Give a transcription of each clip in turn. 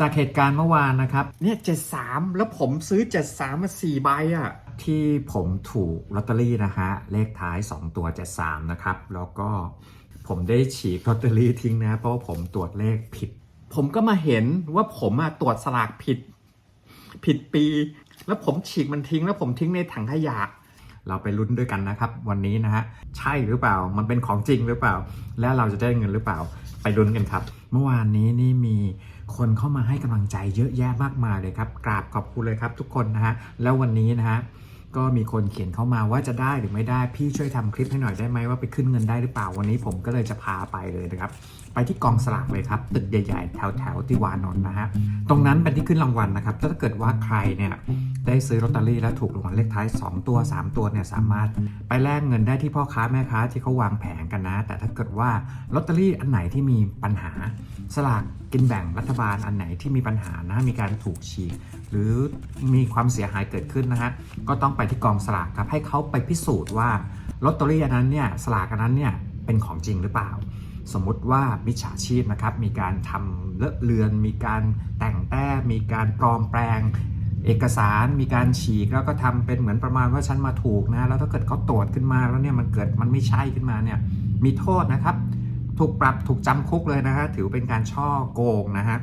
จากเหตุการณ์เมื่อวานนะครับ เนี่ยเจ็ดสามแล้วผมซื้อเจ็ดสามมาสี่ใบอะ่ะ ที่ผมถูกลอตเตอรี่นะฮะ เลขท้าย 2 ตัว 73 นะครับ แล้วก็ผมได้ฉีกลอตเตอรี่ทิ้งนะ เพราะว่าผมตรวจเลขผิด ผมก็มาเห็นว่าผมอะตรวจสลากผิด ผิดปี แล้วผมฉีกมันทิ้ง แล้วผมทิ้งในถังขยะเราไปลุ้นด้วยกันนะครับ วันนี้นะฮะใช่หรือเปล่ามันเป็นของจริงหรือเปล่า และเราจะได้เงินหรือเปล่าไปลุ้นกันครับ เมื่อวานนี้นี่มี คนเข้ามาให้กำลังใจเยอะแยะมากมายเลยครับกราบขอบคุณเลยครับทุกคนนะฮะแล้ววันนี้นะฮะก็มีคนเขียนเข้ามาว่าจะได้หรือไม่ได้พี่ช่วยทำคลิปให้หน่อยได้ไหมว่าไปขึ้นเงินได้หรือเปล่าวันนี้ผมก็เลยจะพาไปเลยนะครับไปที่กองสลากเลยครับ ตึกใหญ่ๆ แถวแถวๆติวานนท์นะฮะ ตรงนั้นเป็นที่ขึ้นรางวัลนะครับ ถ้าเกิดว่าใครเนี่ยได้ซื้อลอตเตอรี่แล้วถูกรางวัลเลขท้าย 2 ตัว 3 ตัวเนี่ยสามารถไปแลกเงินได้ที่พ่อค้าแม่ค้าที่เขาวางแผงกันนะ แต่ถ้าเกิดว่าลอตเตอรี่อันไหนที่มีปัญหา สลากกินแบ่งรัฐบาลอันไหนที่มีปัญหานะมีการถูกฉีก หรือมีความเสียหายเกิดขึ้นนะฮะก็ต้องไปที่กองสลากครับให้เขาไปพิสูจน์ว่าลอตเตอรี่อันนั้นเนี่ยสลากอันนั้นเนี่ยเป็นของจริงหรือเปล่า สมมติว่ามิจฉาชีพนะครับมีการทำเลอะเลือน มีการแต่งแต้มมีการปลอมแปลง เอกสารมีการฉีกแล้วก็ทำเป็นเหมือนประมาณว่าฉันมาถูกนะแล้วถ้าเกิดเขาตรวจขึ้นมาแล้วเนี่ยมันเกิดมันไม่ใช่ขึ้นมาเนี่ยมีโทษนะครับ ถูกปรับถูกจำคุกเลยนะฮะถือเป็นการช่อโกงนะฮะ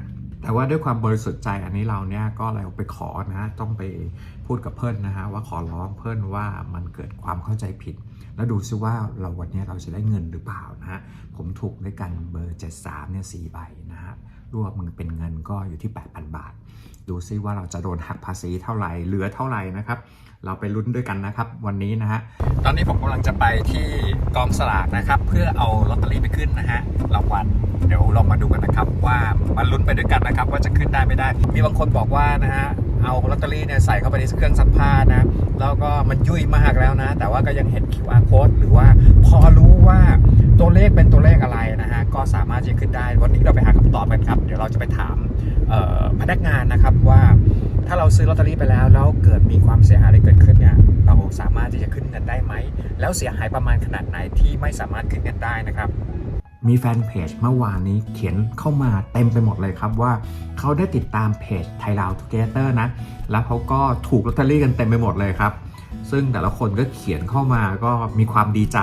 แต่ว่าด้วยความบริสุทธิ์ใจอันนี้เราเนี่ยก็เราไปขอนะฮะต้องไปพูดกับเพื่อนนะฮะว่าขอร้องเพื่อนว่ามันเกิดความเข้าใจผิด แล้วดูซิว่าเราวันนี้เราจะได้เงินหรือเปล่านะฮะผมถูกด้วยกันเบอร์ 73เนี่ยสใบนะฮะ รวมมันเป็นเงินก็อยู่ที่ 8,000 บาท ดูซิว่าเราจะโดนหักภาษีเท่าไหร่เหลือเท่าไหร่นะครับ เราไปลุ้นด้วยกันนะครับ วันนี้นะฮะตอนนี้ผมกำลังจะไปที่กองสลากนะครับ เพื่อเอาลอตเตอรี่ไปขึ้นนะฮะรางวัลเดี๋ยวเรามาดูกันนะครับ ว่ามาลุ้นไปด้วยกันนะครับ ว่าจะขึ้นได้ไม่ได้ มีบางคนบอกว่านะฮะเอาลอตเตอรี่เนี่ยใส่เข้าไปในเครื่องซักผ้านะแล้วก็มันยุ่ยมากแล้วนะ แต่ว่าก็ยังเห็น QR code หรือว่าพอรู้ว่าตัวเลขเป็นตัวเลขอะไรนะฮะ ก็สามารถจะขึ้นได้ วันนี้เราไปหาคำตอบกันครับ เดี๋ยวเราจะไปถามพนักงานนะครับว่าถ้าเราซื้อลอตเตอรี่ไปแล้วแล้วเกิดมีความเสียหายอะไรเกิดขึ้นเนี่ยเราสามารถที่จะขึ้นเงินได้ไหม แล้วเสียหายประมาณขนาดไหนที่ไม่สามารถขึ้นเงินได้นะครับ มีแฟนเพจเมื่อวานนี้เขียนเข้ามาเต็มไปหมดเลยครับว่าเขาได้ติดตามเพจไทยลาวทูเกเตอร์นะ แล้วเขาก็ถูกลอตเตอรี่กันเต็มไปหมดเลยครับ ซึ่งแต่ละคนก็เขียนเข้ามาก็มีความดีใจ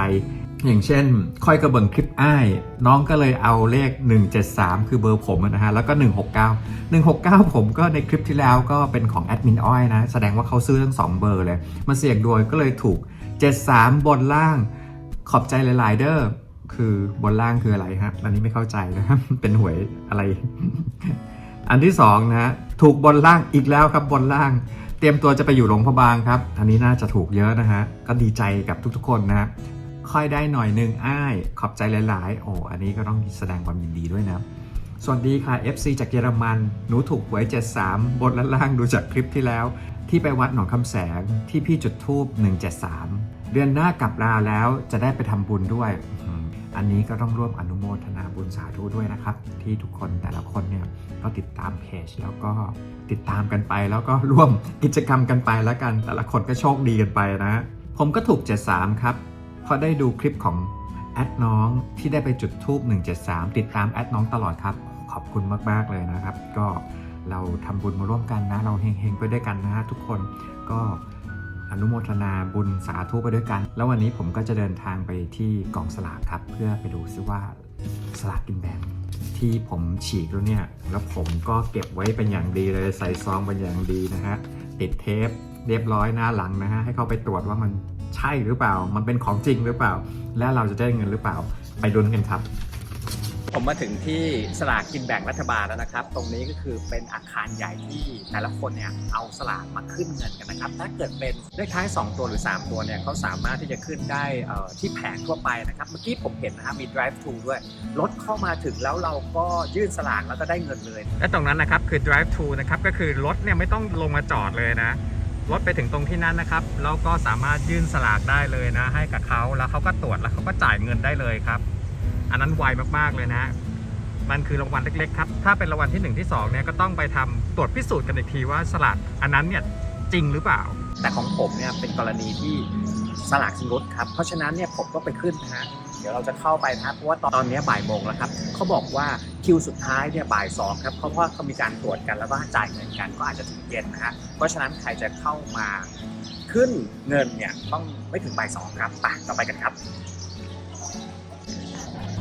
อย่างเช่น ค่อยกระเบิงคลิปอ้าย น้องก็เลยเอาเลข 173 คือเบอร์ผมนะฮะ แล้วก็ 169 169 ผมก็ในคลิปที่แล้วก็เป็นของแอดมินอ้อยนะ แสดงว่าเขาซื้อทั้ง 2 เบอร์เลย มาเสี่ยงดวงก็เลยถูก 73 บนล่าง ขอบใจหลายๆเด้อ คือบนล่างคืออะไรครับอันนี้ไม่เข้าใจนะครับ เป็นหวยอะไร อันที่สองนะฮะ ถูกบนล่างอีกแล้วครับบนล่างเตรียมตัวจะไปอยู่หลวงพระบางครับ อันนี้น่าจะถูกเยอะนะฮะ ก็ดีใจกับทุกๆคนนะฮะ ค่อยได้หน่อยหนึ่งอ้าย ขอบใจหลาย ๆ โอ้อันนี้ก็ต้องแสดงความยินดีด้วยนะสวัสดีค่ะ FC จากเยอรมัน หนูถูกหวย 73 บนและล่างดูจากคลิปที่แล้ว ที่ไปวัดหนองคำแสงที่พี่จุดทูบ173 เดือนหน้ากลับลาแล้วจะได้ไปทำบุญด้วย อันนี้ก็ต้องร่วมอนุโมทนาบุญสาธุด้วยนะครับ ที่ทุกคนแต่ละคนเนี่ยก็ติดตามเพจแล้วก็ติดตามกันไปแล้วก็ร่วมกิจกรรมกันไปแล้วกัน แต่ละคนก็โชคดีกันไปนะ ผมก็ถูก 73 ครับ เพราะได้ดูคลิปของแอดน้องที่ได้ไปจุดทูบ173 ติดตามแอดน้องตลอดครับ ขอบคุณมากๆเลยนะครับ ก็เราทำบุญมาร่วมกันนะ เราเฮงๆไปด้วยกันนะฮะทุกคนก็อนุโมทนาบุญสาธุไปด้วยกัน แล้ววันนี้ผมก็จะเดินทางไปที่กองสลากครับ เพื่อไปดูซิว่าสลากกินแบ่งที่ผมฉีกแล้วเนี่ย แล้วผมก็เก็บไว้เป็นอย่างดีเลยใส่ซองเป็นอย่างดีนะฮะติดเทปเรียบร้อยหน้าหลังนะฮะให้เขาไปตรวจว่ามัน ใช่หรือเปล่า มันเป็นของจริงหรือเปล่า และเราจะได้เงินหรือเปล่า ไปลุ้นกันครับ ผมมาถึงที่สลากกินแบ่งรัฐบาลแล้วนะครับ ตรงนี้ก็คือเป็นอาคารใหญ่ที่แต่ละคนเนี่ยเอาสลากมาขึ้นเงินกันนะครับ ถ้าเกิดเป็นเลขท้าย 2 ตัวหรือ 3 ตัวเนี่ยเขาสามารถที่จะขึ้นได้เอ่อที่แผงทั่วไปนะครับ เมื่อกี้ผมเห็นนะครับมี drive thru ด้วย รถเข้ามาถึงแล้วเราก็ยื่นสลากแล้วก็ได้เงินเลย และตรงนั้นนะครับคือ drive thru นะครับก็คือรถเนี่ยไม่ต้องลงมาจอดเลยนะ รถไปถึงตรงที่นั้นนะครับแล้วก็สามารถยื่นสลากได้เลยนะ ให้กับเขาแล้วเขาก็ตรวจแล้วเขาก็จ่ายเงินได้เลยครับ อันนั้นไวมากๆเลยนะ มันคือรางวัลเล็กๆครับถ้าเป็นรางวัลที่1ที่2เนี่ยก็ต้องไปทำตรวจพิสูจน์กันอีกทีว่าสลากอันนั้นเนี่ยจริงหรือเปล่า แต่ของผมเนี่ยเป็นกรณีที่สลากชำรุดครับเพราะฉะนั้นเนี่ยผมก็ไปขึ้นนะฮะเดี๋ยวเราจะเข้าไปนะเพราะว่าตอนนี้บ่ายโมงแล้วครับเขาบอกว่า คิวสุดท้ายเนี่ยบ่ายสองครับเพราะว่าเขามีการตรวจกันแล้วก็จ่ายเงินกันก็อาจจะถึงเย็นนะฮะเพราะฉะนั้นใครจะเข้ามาขึ้นเงินเนี่ยต้องไม่ถึงบ่ายสองครับไปต่อไปกันครับ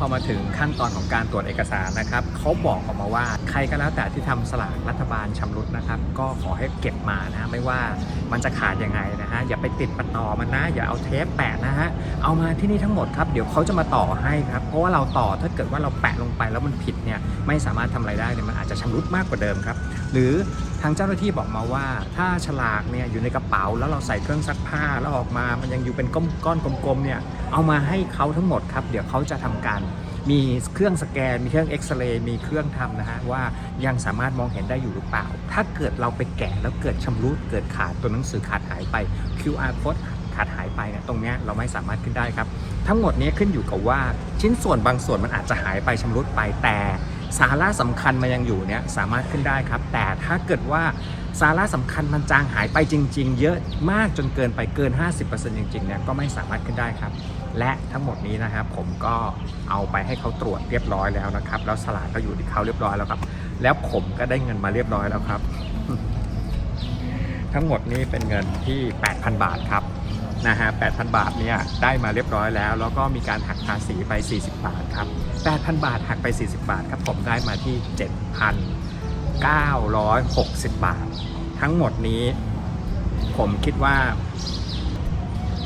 อมาถึงขั้นตอนของการตรวจเอกสารนะครับเขาบอกออกมาว่าใครก็แล้วแต่ที่ทำสลากรัฐบาลชำรุดนะครับ ก็ขอให้เก็บมานะไม่ว่ามันจะขาดยังไงนะฮะอย่าไปติดปัดต่อมันนะ อย่าเอาเทปแปะนะฮะเอามาที่นี่ทั้งหมดครับเดี๋ยวเขาจะมาต่อให้ครับเพราะว่าเราต่อถ้าเกิดว่าเราแปะลงไปแล้วมันผิดเนี่ยไม่สามารถทำอะไรได้เลยมันอาจจะชำรุดมากกว่าเดิมครับ หรือ ทางเจ้าหน้าที่บอกมาว่า ถ้าฉลากเนี่ยอยู่ในกระเป๋าแล้วเราใส่เครื่องซักผ้าแล้วออกมามันยังอยู่เป็นก้อนก้อนกลมๆเนี่ยเอามาให้เขาทั้งหมดครับ เดี๋ยวเขาจะทำการมีเครื่องสแกน มีเครื่องเอ็กซเรย์มีเครื่องทำนะฮะว่ายังสามารถมองเห็นได้อยู่หรือเปล่า ถ้าเกิดเราไปแกะแล้วเกิดชำรุดเกิดขาดตัวหนังสือขาดหายไป QR code ขาดหายไปเนี่ยตรงเนี้ยเราไม่สามารถขึ้นได้ครับ ทั้งหมดนี้ขึ้นอยู่กับว่าชิ้นส่วนบางส่วนมันอาจจะหายไปชำรุดไปแต่ สาระสำคัญมันยังอยู่เนี่ยสามารถขึ้นได้ครับ แต่ถ้าเกิดว่าสาระสำคัญมันจางหายไปจริง ๆ เยอะมากจนเกินไปเกิน 50%จริงๆเนี่ยก็ไม่สามารถขึ้นได้ครับ และทั้งหมดนี้นะครับผมก็เอาไปให้เขาตรวจเรียบร้อยแล้วนะครับ แล้วสลากก็อยู่ที่เขาเรียบร้อยแล้วครับ แล้วผมก็ได้เงินมาเรียบร้อยแล้วครับ ทั้งหมดนี้เป็นเงินที่ 8,000 บาทครับนะฮะ8,000 บาทเนี่ยได้มาเรียบร้อยแล้ว แล้วก็มีการหักภาษีไป 40 บาทครับ 8,000 บาทหักไป 40 บาทครับผมได้มาที่ 7,960 บาท ทั้งหมดนี้ ผมคิดว่า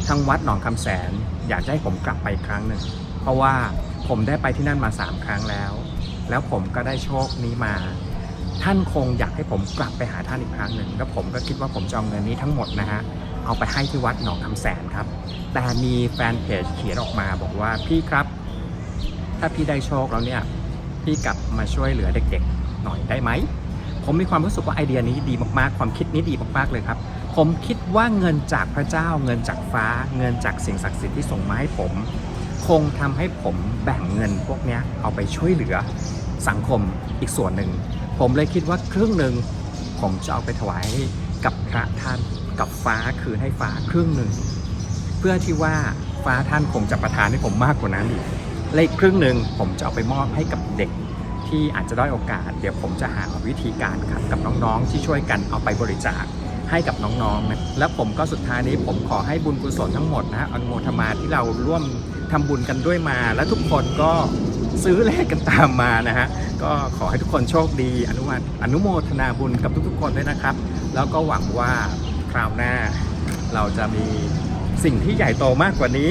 ทางวัดหนองคำแสนอยากจะให้ผมกลับไปอีกครั้งหนึ่ง เพราะว่าผมได้ไปที่นั่นมา 3 ครั้งแล้ว แล้วผมก็ได้โชคนี้มา ท่านคงอยากให้ผมกลับไปหาท่านอีกครั้งหนึ่งแล้วผมก็คิดว่าผมจะเอาเงินนี้ทั้งหมดนะฮะเอาไปให้ที่วัดหนองคำแสนครับ แต่มีแฟนเพจเขียนออกมาบอกว่าพี่ครับ ถ้าพี่ได้โชคแล้วเนี่ย พี่กลับมาช่วยเหลือเด็กๆ หน่อยได้ไหม ผมมีความรู้สึกว่าไอเดียนี้ดีมากๆ ความคิดนี้ดีมากๆเลยครับ ผมคิดว่าเงินจากพระเจ้า เงินจากฟ้า เงินจากสิ่งศักดิ์สิทธิ์ที่ส่งมาให้ผม คงทำให้ผมแบ่งเงินพวกนี้เอาไปช่วยเหลือสังคมอีกส่วนหนึ่ง ผมเลยคิดว่าครึ่งหนึ่งผมจะเอาไปถวายให้กับพระท่านกับฟ้าคืนให้ฟ้าครึ่งหนึ่ง เพื่อที่ว่าฟ้าท่านคงจะประทานให้ผมมากกว่านั้นอีก และอีกครึ่งหนึ่งผมจะเอาไปมอบให้กับเด็กที่อาจจะได้โอกาส เดี๋ยวผมจะหาวิธีการครับกับน้องๆ ที่ช่วยกันเอาไปบริจาคให้กับน้องๆนะและผมก็สุดท้ายนี้ผมขอให้บุญกุศลทั้งหมดนะอนุโมทนาที่เราร่วมทำบุญกันด้วยมา และทุกคนก็ซื้อเลขกันตามมานะฮะก็ขอให้ทุกคนโชคดีอนุวัอนุโมทนาบุญกับทุกๆ คนด้วยนะครับ แล้วก็หวังว่าคราวหน้าเราจะมีสิ่งที่ใหญ่โตมากกว่านี้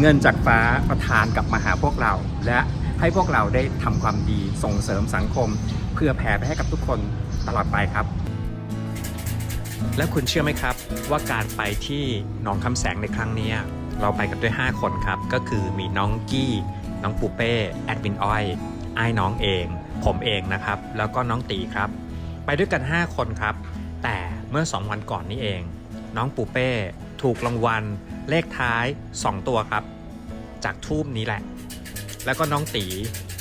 เงินจากฟ้าประทานกลับมาหาพวกเรา และให้พวกเราได้ทำความดีส่งเสริมสังคม เพื่อแผ่ไปให้กับทุกคนตลอดไปครับ และคุณเชื่อไหมครับว่าการไปที่หนองคำแสงในครั้งนี้เราไปกันด้วย 5 คนครับ ก็คือมีน้องกี้ น้องปูเป้แอดมินอ้อยไอ้น้องเอง ผมเองนะครับ แล้วก็น้องตีครับ ไปด้วยกัน 5 คนครับ แต่เมื่อ 2 วันก่อนนี้เอง น้องปูเป้ ถูกรางวัล เลขท้าย 2 ตัวครับ จากทูบนี้แหละ แล้วก็น้องตี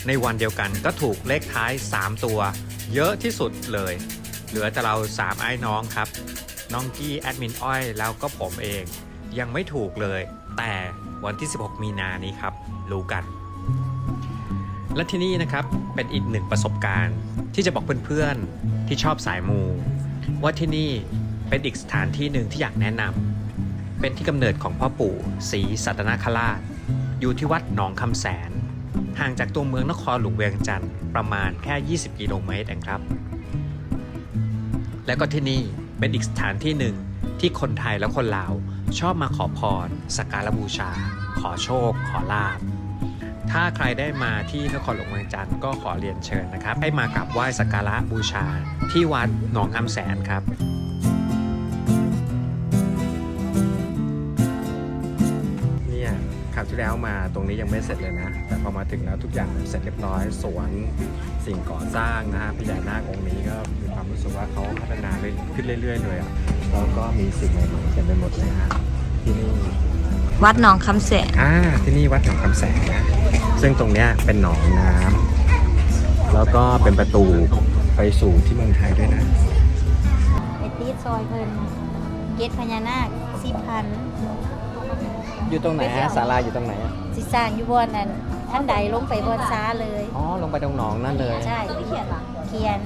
ในวันเดียวกันก็ถูกเลขท้าย 3 ตัว เยอะที่สุดเลย เหลือแต่เรา 3 ไอ้น้องครับ น้องกี้แอดมินอ้อย แล้วก็ผมเอง ยังไม่ถูกเลย แต่วันที่ 16 มีนานี้ครับ รู้กัน และที่นี่นะครับเป็นอีกหนึ่งประสบการณ์ ที่จะบอกเพื่อนๆที่ชอบสายมู ว่าที่นี่เป็นอีกสถานที่หนึ่งที่อยากแนะนำ เป็นที่กำเนิดของพ่อปู่ศรีสัตนคราช อยู่ที่วัดหนองคำแสน ห่างจากตัวเมืองนครหลวงเวียงจันทร์ประมาณแค่ 20 กิโลเมตรเองครับ และก็ที่นี่เป็นอีกสถานที่หนึ่งที่คนไทยและคนลาวชอบมาขอพรสักการบูชา ขอโชค ขอลาบถ้าใครได้มาที่นครหลวงเวียงจันทร์ก็ขอเรียนเชิญนะครับ ให้มากราบไหว้สักการะบูชาที่วัดหนองคำแสนครับ ที่แล้วมาตรงนี้ยังไม่เสร็จเลยนะ แต่พอมาถึงแล้วทุกอย่างเสร็จเรียบร้อยสวนสิ่งก่อสร้างนะฮะพญานาคองค์นี้ก็มีความรู้สึกว่าเขาพัฒนาเรื่อยขึ้นเรื่อย ๆ เลยอะแล้วก็มีสิ่งใหม่ๆเต็มไปหมดเลยฮะที่นี่วัดหนองคำแสนอ่าที่นี่วัดหนองคำแสงนะ ซึ่งตรงเนี้ยเป็นหนองน้ำแล้วก็เป็นประตูไปสู่ที่เมืองไทยด้วยนะไปตีดซอยเพิ่นเกตพญานาคสิพัน อยู่ตรงไหนฮะศาลาอยู่ตรงไหนอะสิสร้างอยู่บนนั้นท่านใดลงไปบนซ้าเลยอ๋อลงไปตรงหนองนั่นเลย ใช่เขียนเขียน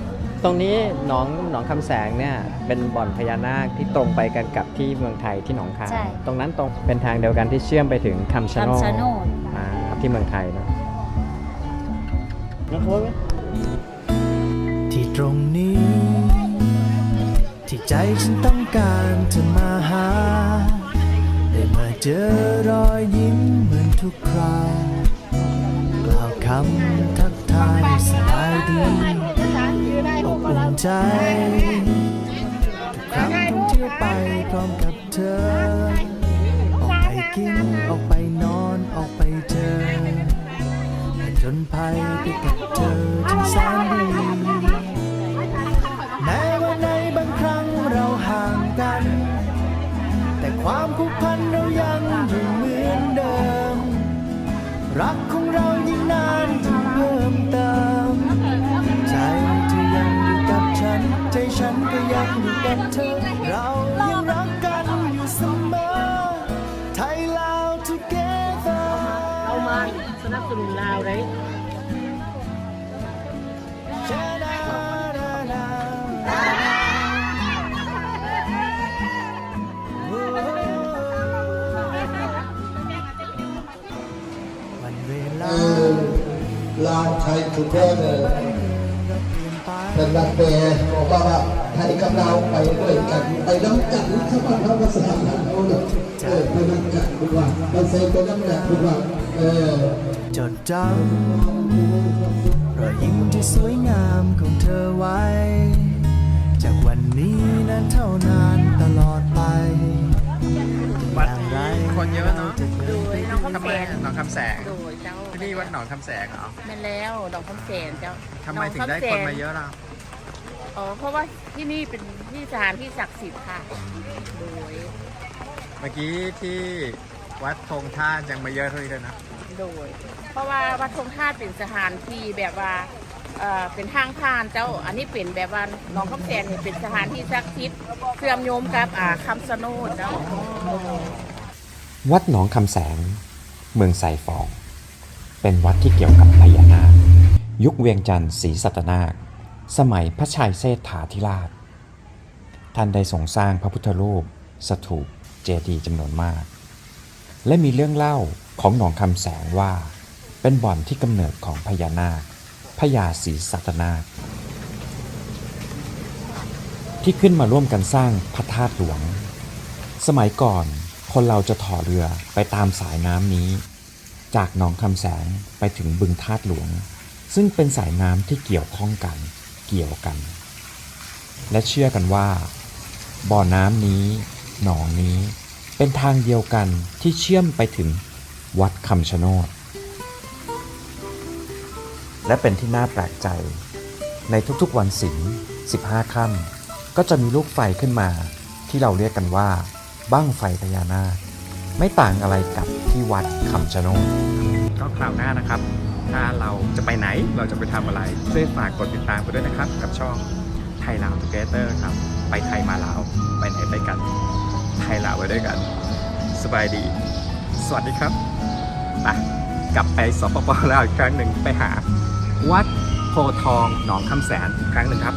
ตรงนี้หนองหนองคำแสงเนี่ยเป็นบ่อนพญานาคที่ตรงไปกันกับที่เมืองไทยที่หนองคายใช่ตรงนั้นตรงเป็นทางเดียวกันที่เชื่อมไปถึงคำชะโนดคำชะโนด อ่าที่เมืองไทยเนอะน้องโค้ดไหมที่ตรงนี้ ที่ใจฉันต้องการจะมาหา ได้มา เจอรอยยิ้มเหมือนทุกคราวกล่าวคำทักทายสบายดีอบอุ่นใจทุกครั้งท่องเที่ยวไปพร้อมกับเธอ ออกไปกิน ออกไปนอน ออกไปเจอจนภัยไปกับเธอจึงแสนดี ความผูกพันเรายังอยู่เหมือนเดิม รักของเรายิ่งนานยิ่งเพิ่มเติม ใจเธอยังอยู่กับฉัน ใจฉันก็ยังอยู่กับเธอ ให้คุณเพื่อนเป็นรักเปย์บอกว่าว่าไทยกับเราไปด้วยกันไปน้ำกันถ้ามันเข้าภาษาเราเนี่ยเออไปน้ำกันคุณว่าไปใส่ไปน้ำกันคุณว่าเออจดจำรอยยิ้มที่สวยงามของเธอไว้ คำแสง โดยเจ้าที่นี่วัดหนองคำแสงเหรอแม่นแล้วดอกคำแสนเจ้าทำไมถึงได้คนมาเยอะล่ะอ๋อเพราะว่าที่นี่เป็นที่สถานที่ศักดิ์สิทธิ์ค่ะ โดย เมื่อกี้ที่วัดธงท่านยังมาเยอะเท่านี้เลยนะ โดย เพราะว่าวัดธงธาตุเป็นสถานที่แบบว่าเอ่อเป็นทางผ่านเจ้า อันนี้เป็นแบบว่าหน้องคำแสนเนี่ยเป็นสถานที่ศักดิ์สิทธิ์เสื่อมโยมกับอ่าคำสะโนดเจ้า วัดหนองคำแสง เมืองไซฟอง เป็นวัดที่เกี่ยวกับพญานาค ยุคเวียงจันทร์ศรีสัตนาค สมัยพระชัยเศรษฐาธิราช ท่านได้ทรงสร้างพระพุทธรูป สถูปเจดีย์จำนวนมาก และมีเรื่องเล่าของหนองคำแสงว่า เป็นบ่อนที่กำเนิดของพญานาคพญาศรีสัตนาค ที่ขึ้นมาร่วมกันสร้างพระธาตุหลวง สมัยก่อนคนเราจะถ่อเรือไปตามสายน้ำนี้ จากหนองคำแสงไปถึงบึงธาตุหลวง ซึ่งเป็นสายน้ำที่เกี่ยวข้องกัน เกี่ยวกัน และเชื่อกันว่า บ่อน้ำนี้ หนองนี้เป็นทางเดียวกันที่เชื่อมไปถึงวัดคำชะโนด และเป็นที่น่าแปลกใจ ในทุกๆวันศิล15 ค่ำก็จะมีลูกไฟขึ้นมา ที่เราเรียกกันว่า บ้างไฟพญานาค ไม่ต่างอะไรกับที่วัดคำชะโนดก็คราวหน้านะครับ ถ้าเราจะไปไหนเราจะไปทำอะไรช่วยฝากกดติดตามกันด้วยนะครับ กับช่องไทยลาวทูเกเตอร์ครับ ไปไทยมาลาวไปไหนไปกัน ไทยลาวไว้ด้วยกัน สบายดี สวัสดีครับไปกลับไปสปปลาวอีกครั้งหนึ่งไปหา วัดโพทองหนองคำแสนอีกครั้งหนึ่งครับ